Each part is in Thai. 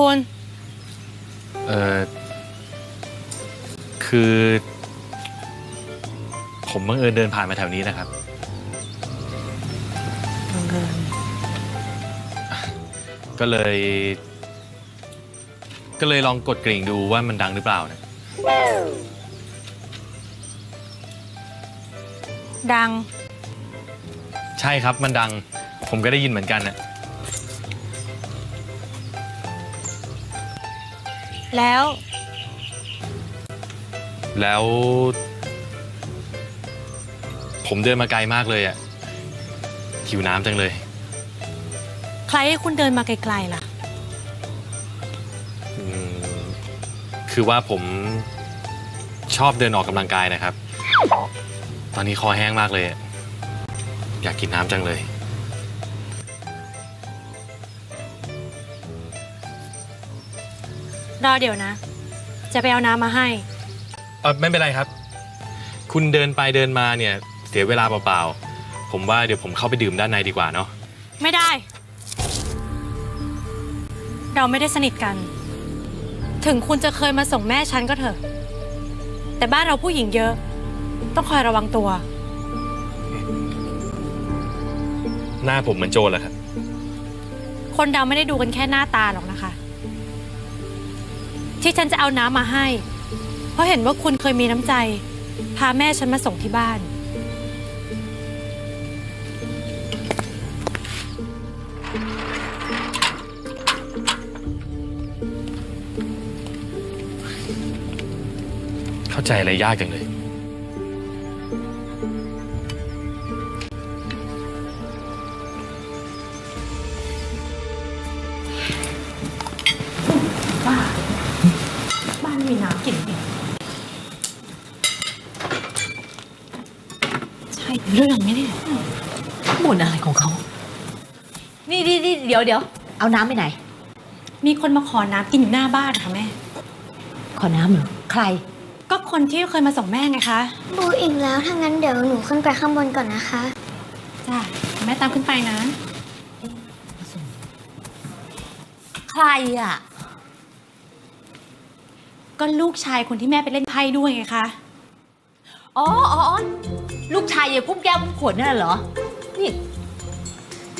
คุณ เออคือ ผมบังเอิญเดินผ่านมาแถวนี้นะครับ บังเอิญก็เลย ก็เลยลองกดกริ่งดูว่ามันดังหรือเปล่านะ ดัง ใช่ครับมันดัง ผมก็ได้ยินเหมือนกันนะ แล้ว แล้ว ผมเดินมาไกลมากเลยอะหิวน้ำจังเลย ใครให้คุณเดินมาไกลๆล่ะ อืมคือว่าผมชอบเดินออกกำลังกายนะครับ ตอนนี้คอแห้งมากเลยอะอยากกินน้ำจังเลย รอเดี๋ยวนะ จะไปเอาน้ำมาให้ เออไม่เป็นไรครับ คุณเดินไปเดินมาเนี่ยเสียเวลาเปล่าๆ ผมว่าเดี๋ยวผมเข้าไปดื่มด้านในดีกว่าเนาะ ไม่ได้ เราไม่ได้สนิทกัน ถึงคุณจะเคยมาส่งแม่ฉันก็เถอะ แต่บ้านเราผู้หญิงเยอะ ต้องคอยระวังตัว หน้าผมเหมือนโจรเหรอครับ คนเราไม่ได้ดูกันแค่หน้าตาหรอกนะคะ ที่ฉันจะเอาน้ำมาให้ เพราะเห็นว่าคุณเคยมีน้ำใจ พาแม่ฉันมาส่งที่บ้าน เข้าใจอะไรยากจังเลย มีน้ำกินเองใช่เรื่องไหมเนี่ยบ่นอะไรของเขา นี่นี่นี่เดี๋ยวเดี๋ยวเอาน้ำไปไหน มีคนมาขอน้ำกินอยู่หน้าบ้านค่ะแม่ ขอน้ำเหรอ ใคร ก็คนที่เคยมาส่งแม่ไงคะ บูอีกแล้ว ถ้างั้นเดี๋ยวหนูขึ้นไปข้างบนก่อนนะคะ จ้าแม่ตามขึ้นไปนะ ใครอะ ก็ลูกชายคนที่แม่ไปเล่นไพ่ด้วยไงคะ อ๋ออ๋ออ๋อลูกชายยายพุ่มแก้วพุ่มขวดนั่นนะเหรอ นี่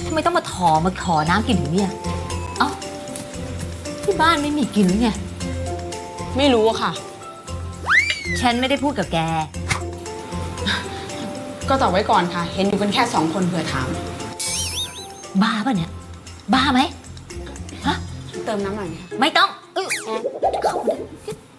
ทำไมต้องมาถอมาขอน้ำกินถึงเนี่ย เอ้า ที่บ้านไม่มีกินหรือไง ไม่รู้อะค่ะ ฉันไม่ได้พูดกับแก ก็ตอบไว้ก่อนค่ะ เห็นอยู่กันแค่สองคนเผื่อถาม บ้าปะเนี่ย บ้าไหมฮะเติมน้ำหน่อยไหมคะไม่ต้องเอ้ยเข้ามาเ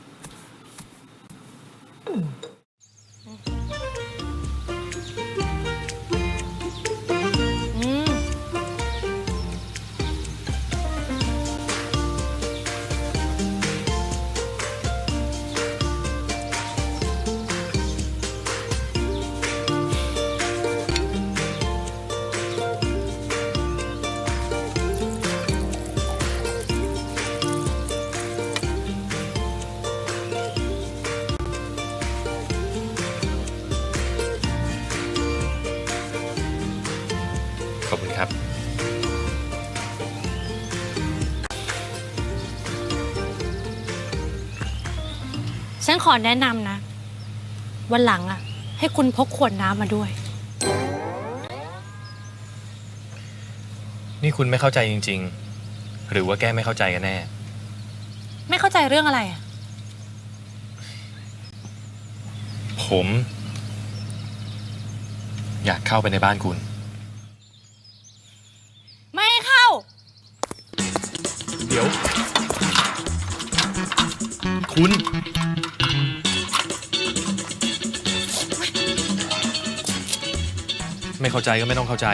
ขอบคุณครับฉันขอแนะนำนะ วันหลังอะ ให้คุณพกขวดน้ำมาด้วย นี่คุณไม่เข้าใจจริง ๆ หรือว่าแก้ไม่เข้าใจกันแน่ ไม่เข้าใจเรื่องอะไรอะ ผม อยากเข้าไปในบ้านคุณ ดี๋ยว คุณ ไม่เข้าใจก็ไม่ต้องเข้าใจ